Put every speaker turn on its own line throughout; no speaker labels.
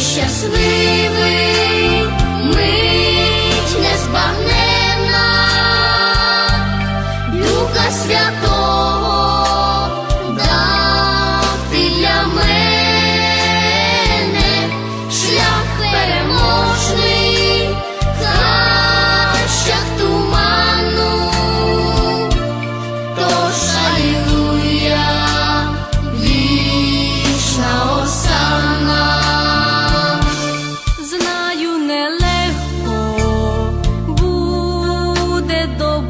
щасливий,
до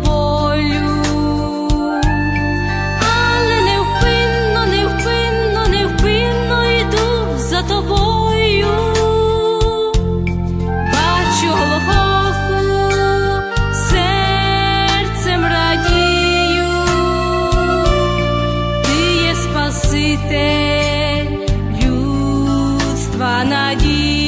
але невпинно, невпинно, невпинно йду за тобою. Бачу Голгофу, серцем радію, ти є Спаситель людства надія.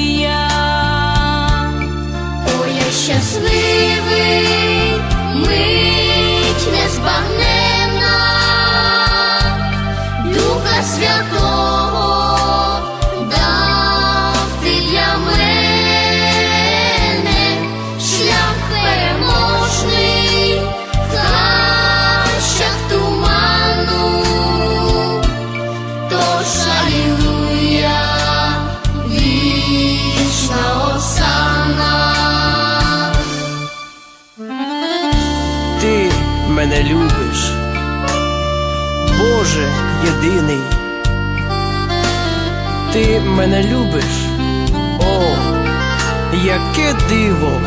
Любиш, Боже єдиний. Ти мене любиш, о, яке диво,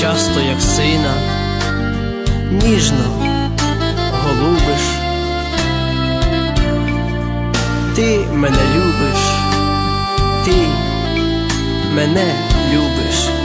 часто як сина, ніжно голубиш. Ти мене любиш, ти мене любиш.